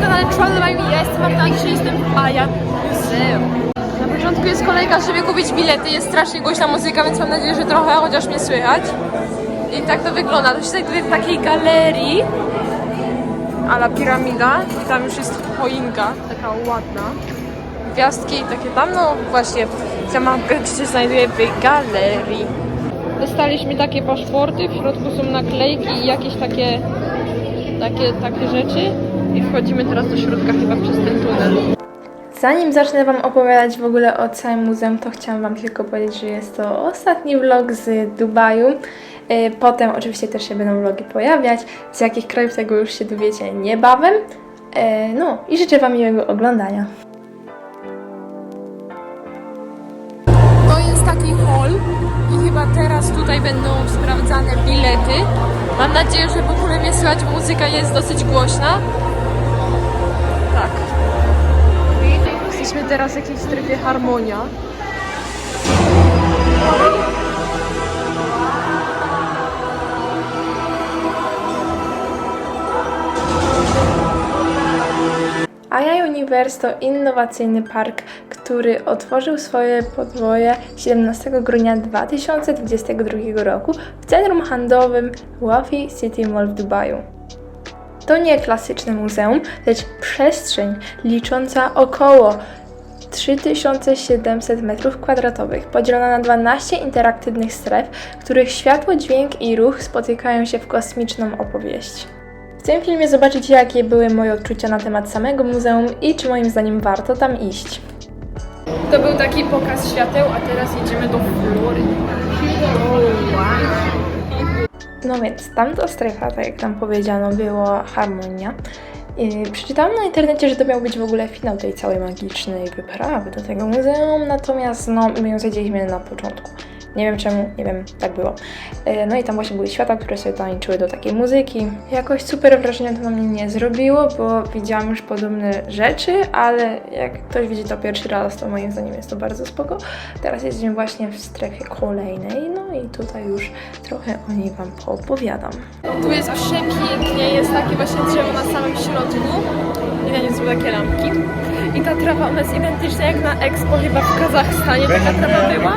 kanale Travel by Me. Ja jestem Marta, dzisiaj jestem Muzeum. Na początku jest kolejka, żeby kupić bilety. Jest strasznie głośna muzyka, więc mam nadzieję, że trochę chociaż mnie słychać. I tak to wygląda. To się znajduje w takiej galerii. Ala piramida. I tam już jest choinka, taka ładna. Gwiazdki takie tam, no właśnie. Ta mapka się znajduje w galerii. Dostaliśmy takie paszporty, w środku są naklejki i jakieś takie, takie, takie rzeczy. I wchodzimy teraz do środka chyba przez ten tunel. Zanim zacznę Wam opowiadać w ogóle o całym muzeum, to chciałam Wam tylko powiedzieć, że jest to ostatni vlog z Dubaju. E, Potem oczywiście też się będą vlogi pojawiać. Z jakich krajów tego już się dowiecie niebawem. E, No i życzę Wam miłego oglądania. To jest taki hall i chyba teraz tutaj będą sprawdzane bilety. Mam nadzieję, że w ogóle mnie słychać, muzyka jest dosyć głośna. Jesteśmy teraz w jakiejś strefie harmonia. Aya Universe to innowacyjny park, który otworzył swoje podwoje 17 grudnia 2022 roku w centrum handlowym Wafi City Mall w Dubaju. To nie klasyczne muzeum, lecz przestrzeń licząca około 3700 m2, podzielona na 12 interaktywnych stref, których światło, dźwięk i ruch spotykają się w kosmiczną opowieść. W tym filmie zobaczycie, jakie były moje odczucia na temat samego muzeum i czy moim zdaniem warto tam iść. To był taki pokaz świateł, a teraz jedziemy do Florydy. No więc tamta strefa, tak jak tam powiedziano, była harmonia. Yy, przeczytałam na internecie, że to miał być w ogóle finał tej całej magicznej wyprawy do tego muzeum, natomiast no, my ją zwiedziliśmy na początku. Nie wiem czemu, nie wiem, tak było. Yy, No i tam właśnie były światła, które sobie tańczyły do takiej muzyki. Jakoś super wrażenia to na mnie nie zrobiło, bo widziałam już podobne rzeczy, ale jak ktoś widzi to pierwszy raz, to moim zdaniem jest to bardzo spoko. Teraz jesteśmy właśnie w strefie kolejnej, no i tutaj już trochę o niej Wam poopowiadam. Tu jest przepięknie, jest takie właśnie drzewo na samym środku i na nim są takie lampki. I ta trawa, ona jest identyczna jak na Expo chyba w Kazachstanie, taka trawa była.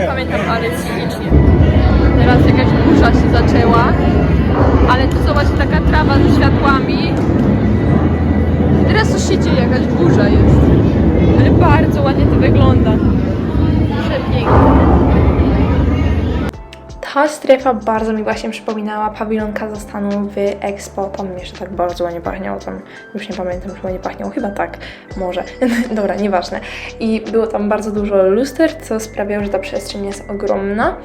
Nie pamiętam, ale jest ślicznie. Teraz jakaś burza się zaczęła, ale tu zobaczcie, taka trawa ze światłami. Teraz coś się dzieje, jakaś burza jest. Ale bardzo ładnie to wygląda. Ta strefa bardzo mi właśnie przypominała pawilon Kazachstanu w Expo. Tam jeszcze tak bardzo ładnie pachniało, tam już nie pamiętam, czy ładnie pachniało, chyba tak, może. Dobra, nieważne. I było tam bardzo dużo luster, co sprawiało, że ta przestrzeń jest ogromna.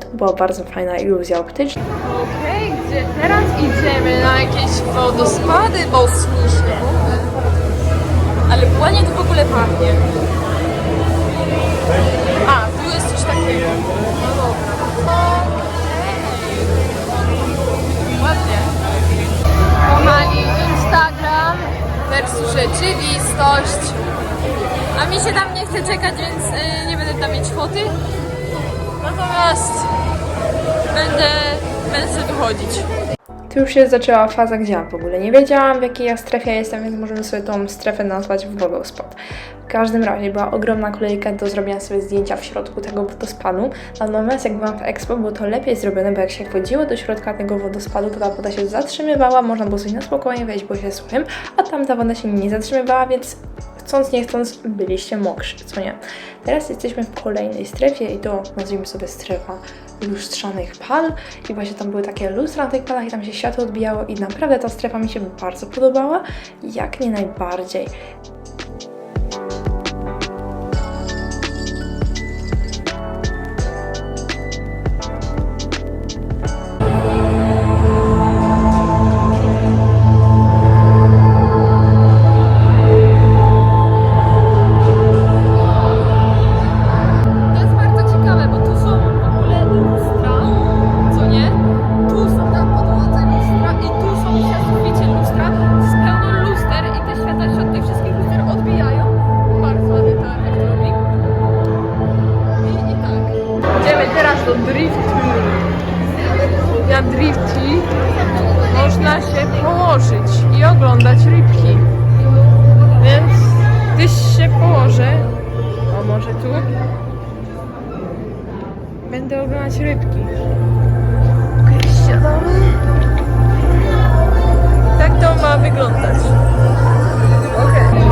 To była bardzo fajna iluzja optyczna. Okej, gdzie teraz idziemy na jakieś wodospady bosniczne. Ale foty. Natomiast będę, będę sobie wychodzić. Tu już się zaczęła faza, gdzie ja w ogóle nie wiedziałam, w jakiej ja strefie jestem, więc możemy sobie tą strefę nazwać wodospad. W każdym razie była ogromna kolejka do zrobienia sobie zdjęcia w środku tego wodospadu. Natomiast jak byłam w Expo, było to lepiej zrobione, bo jak się wchodziło do środka tego wodospadu, to ta woda się zatrzymywała, można było sobie na spokojnie wejść, bo się suchym, a tamta woda się nie zatrzymywała, więc chcąc nie chcąc byliście mokrzy, co nie? Teraz jesteśmy w kolejnej strefie i to nazwijmy sobie strefa lustrzanych pal i właśnie tam były takie lustra na tych palach i tam się światło odbijało i naprawdę ta strefa mi się bardzo podobała, jak nie najbardziej. Na drifcie można się położyć i oglądać rybki. położę. O, może tu. Będę oglądać rybki. Okej, siadamy. Tak to ma wyglądać.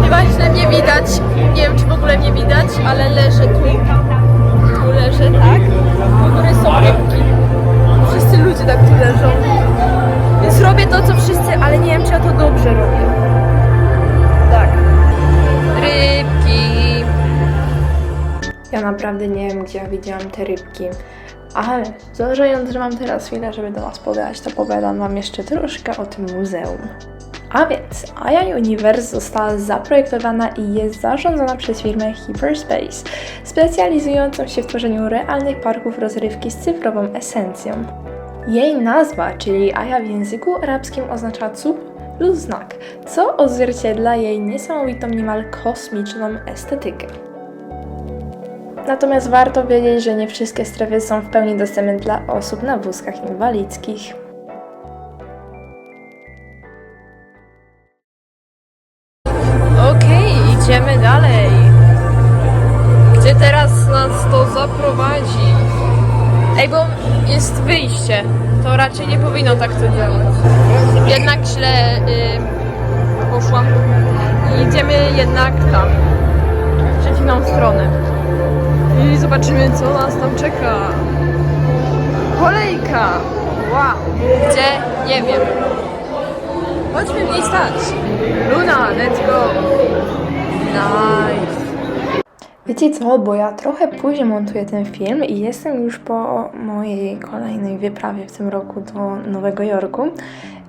Chyba źle mnie widać. Nie wiem, czy w ogóle mnie widać, ale leżę tu. Tu leżę, tak. Ludzie tak tu leżą. Więc robię to, co wszyscy, ale nie wiem, czy ja to dobrze robię. Tak. Rybki. Ja naprawdę nie wiem, gdzie ja widziałam te rybki. Ale zważając, że mam teraz chwilę, żeby do Was pogadać, to pogadam Wam jeszcze troszkę o tym muzeum. A więc Aya Universe została zaprojektowana i jest zarządzana przez firmę Hyperspace, specjalizującą się w tworzeniu realnych parków rozrywki z cyfrową esencją. Jej nazwa, czyli Aya w języku arabskim oznacza cud lub znak, co odzwierciedla jej niesamowitą, niemal kosmiczną estetykę. Natomiast warto wiedzieć, że nie wszystkie strefy są w pełni dostępne dla osób na wózkach inwalidzkich. Okej, idziemy dalej. Gdzie teraz nas to zaprowadzi? Ej, bo jest wyjście. To raczej nie powinno tak to działać. Jednak źle poszłam. I idziemy jednak tam. W przeciwną stronę. I zobaczymy, co nas tam czeka. Kolejka! Wow! Gdzie? Nie wiem. Chodźmy w niej stać. Luna, let's go. Nice. Wiecie co, bo ja trochę później montuję ten film i jestem już po mojej kolejnej wyprawie w tym roku do Nowego Jorku.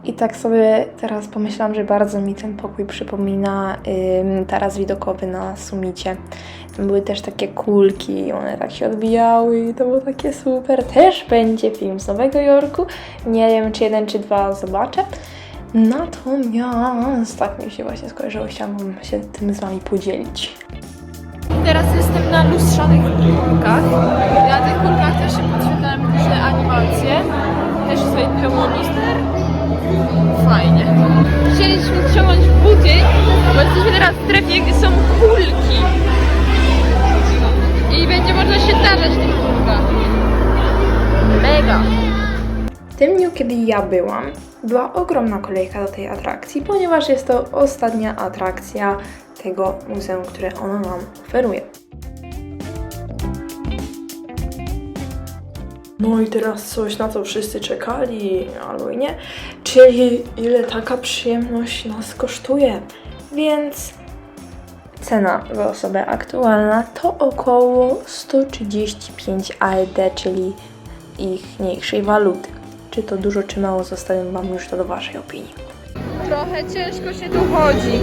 I tak sobie teraz pomyślałam, że bardzo mi ten pokój przypomina ym, taras widokowy na sumicie. Tam były też takie kulki, one tak się odbijały i to było takie super. Też będzie film z Nowego Jorku. Nie wiem, czy jeden, czy dwa zobaczę. Natomiast tak mi się właśnie skojarzyło, chciałam się tym z Wami podzielić. Teraz jestem na lustrzanych kulkach. Na tych kulkach też się podświetlają różne animacje. Też sobie pełnomister. Fajnie. Chcieliśmy wciągnąć buty, bo jesteśmy teraz w strefie, gdzie są kulki. I będzie można się tarzać w tych kulkach. Mega. W tym dniu, kiedy ja byłam, była ogromna kolejka do tej atrakcji, ponieważ jest to ostatnia atrakcja tego muzeum, które ono nam oferuje. No i teraz coś, na co wszyscy czekali, albo i nie, czyli ile taka przyjemność nas kosztuje. Więc cena za osobę aktualna to około 135 AED, czyli ich mniejszej waluty. Czy to dużo, czy mało, zostawiam Wam już to do Waszej opinii. Trochę ciężko się tu chodzi.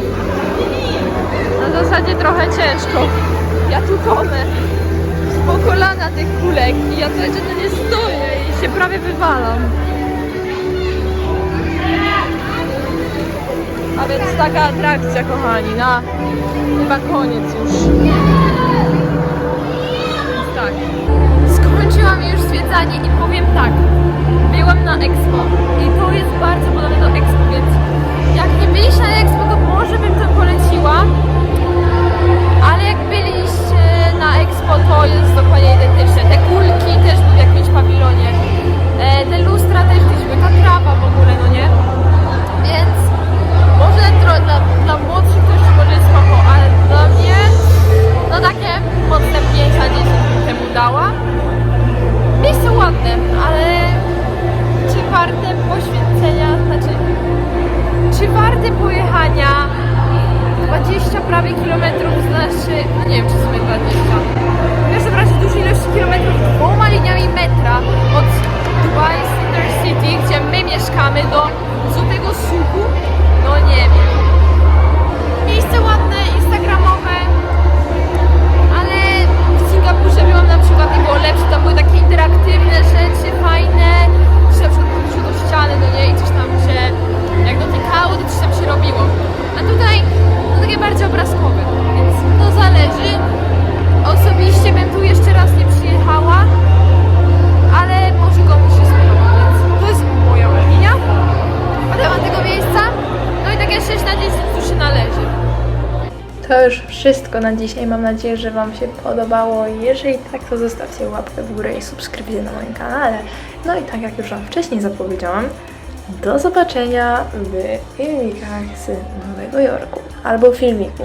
Na zasadzie trochę ciężko. Ja tu tonę. Po kolana tych kulek i ja cały czas nie stoję i się prawie wywalam. A więc taka atrakcja, kochani, na chyba koniec już. Więc tak. Skończyłam już zwiedzanie i powiem tak. Byłam na Expo i to jest bardzo podobne do Expo, więc jak nie byliście na Expo, to może bym to poleciła. Ale jak byliście wszystko na dzisiaj. Mam nadzieję, że Wam się podobało. Jeżeli tak, to zostawcie łapkę w górę i subskrypcję na moim kanale. No i tak jak już Wam wcześniej zapowiedziałam, do zobaczenia w filmikach z Nowego Jorku albo filmiku